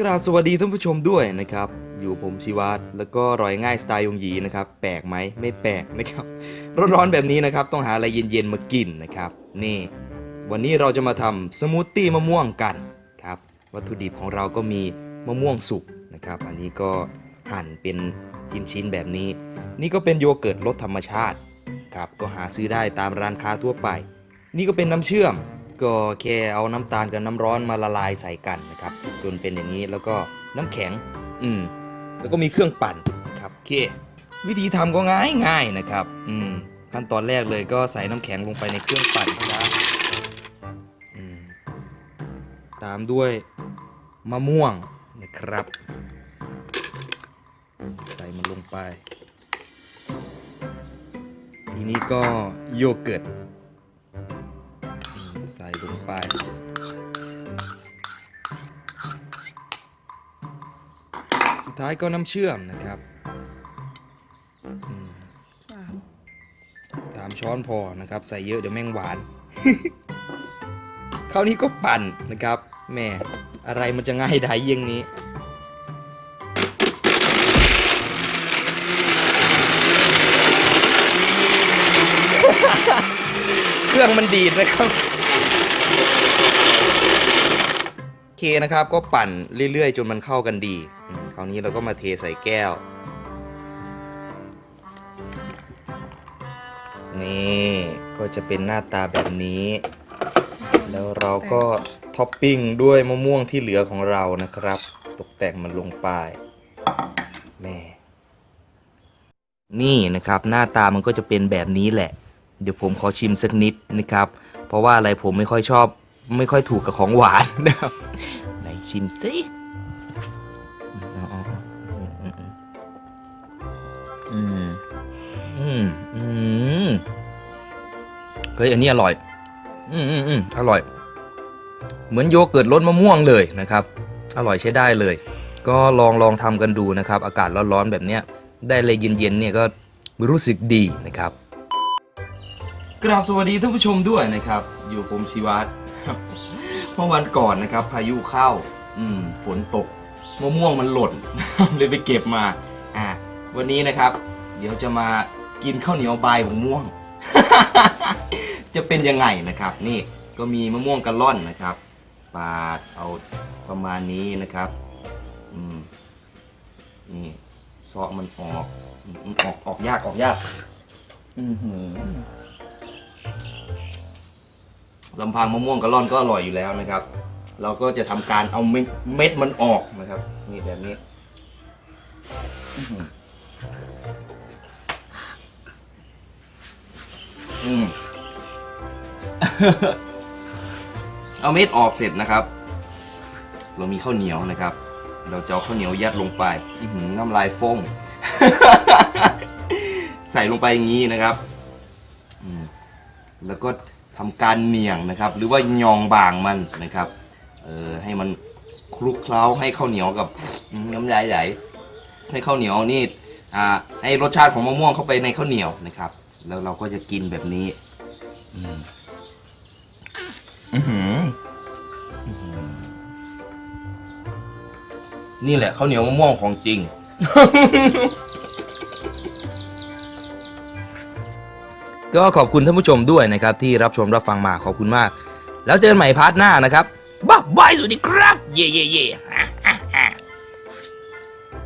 กราบสวัสดีท่านผู้ชมด้วยนะครับ อยู่ผมชิวัตรแล้วก็รอยง่ายสไตล์ยงหยีนะครับ แปลกไหมไม่แปลกนะครับ ร้อนๆแบบนี้นะครับ ต้องหาอะไรเย็นๆมากินนะครับ นี่ วันนี้เราจะมาทำสมูทตี้มะม่วงกันครับ วัตถุดิบของเราก็มีมะม่วงสุกนะครับ อันนี้ก็หั่นเป็นชิ้นๆแบบนี้ นี่ก็เป็นโยเกิร์ตรสธรรมชาติครับ ก็หาซื้อได้ตามร้านค้าทั่วไป นี่ก็เป็นน้ำเชื่อม ก็แค่เอาน้ำตาลกับน้ำร้อนมาละลายใส่กันนะครับ จนเป็นอย่างนี้แล้วก็น้ำแข็ง อืม แล้วก็มีเครื่องปั่นครับโอเค วิธีทำก็ง่ายง่ายๆนะครับ อืม ขั้นตอนแรกเลยก็ใส่น้ำแข็งลงไปในเครื่องปั่นซะอืม ตามด้วยมะม่วงนะครับ ใส่มันลงไป ทีนี้ก็โยเกิร์ต ใส่ลงไปสุดท้ายก็น้ำเชื่อมนะครับอืมสามสามช้อนพอนะครับ ใส่เยอะเดี๋ยวแม่งหวาน คราวนี้ก็ปั่นนะครับแม่อะไรมันจะง่ายได้เยี่ยงนี้เครื่องมันดีดนะครับโอ เคนะครับ ก็ปั่นเรื่อยๆ จนมันเข้ากันดี คราวนี้เราก็มาเทใส่แก้ว นี่ก็จะเป็นหน้าตาแบบนี้ แล้วเราก็ท็อปปิ้งด้วยมะม่วงที่เหลือของเรานะครับ ตกแต่งมันลงไปแม่นี่นะครับ หน้าตามันก็จะเป็นแบบนี้แหละ เดี๋ยวผมขอชิมสักนิดนะครับ เพราะว่าอะไรผมไม่ค่อยชอบ ไม่ค่อยถูกกับของหวานนะครับไหนชิมสิเอาเอาเอาอืมอืมอืมอืมเฮ้ยอันนี้อร่อย อืมอืมอืมอร่อย เหมือนโยเกิร์ตรสมะม่วงเลยนะครับ อร่อยใช้ได้เลย ก็ลองลองทำกันดูนะครับ อากาศร้อนๆแบบเนี้ย ได้เลยเย็นๆเนี่ยก็รู้สึกดีนะครับ กราบสวัสดีท่านผู้ชมด้วยนะครับ อยู่ผมชีวัตร เมื่อวันก่อนนะครับ พายุเข้า อืม ฝนตกมะม่วงมันหล่น เลยไปเก็บมา อ่า วันนี้นะครับ เดี๋ยวจะมากินข้าวเหนียวใบมะม่วง จะเป็นยังไงนะครับ นี่ก็มีมะม่วงกะล่อนนะครับปาดเอาประมาณนี้นะครับ อืม นี่ซอกมันออกออกออกยากออกยาก อือหือ ลำพังมะม่วงกะล่อนก็อร่อยอยู่แล้วนะครับ เราก็จะทำการเอาเม็ดมันออกนะครับ นี่แบบนี้อืมเอาเม็ดออกเสร็จนะครับ เรามีข้าวเหนียวนะครับ เราจะเอาข้าวเหนียวยัดลงไปหน้ำลายฟงใส่ลงไปอย่างนี้นะครับแล้วก็ ทำการเหนี่ยงนะครับ หรือว่ายองบางมันนะครับเออให้มันคลุกเคล้าให้ข้าวเหนียวกับอืมน้ำลายไหลให้ข้าวเหนียวนี่อ่าให้รสชาติของมะม่วงเข้าไปในข้าวเหนียวนะครับ แล้วเราก็จะกินแบบนี้อืมอื้อหืออื้อหือนี่แหละข้าวเหนียวมะม่วงของจริง ก็ขอบคุณท่านผู้ชมด้วยนะครับ ที่รับชมรับฟังมาขอบคุณมาก แล้วเจอกันใหม่พาร์ทหน้านะครับบ๊ายบายสวัสดีครับ เย่เย่เย่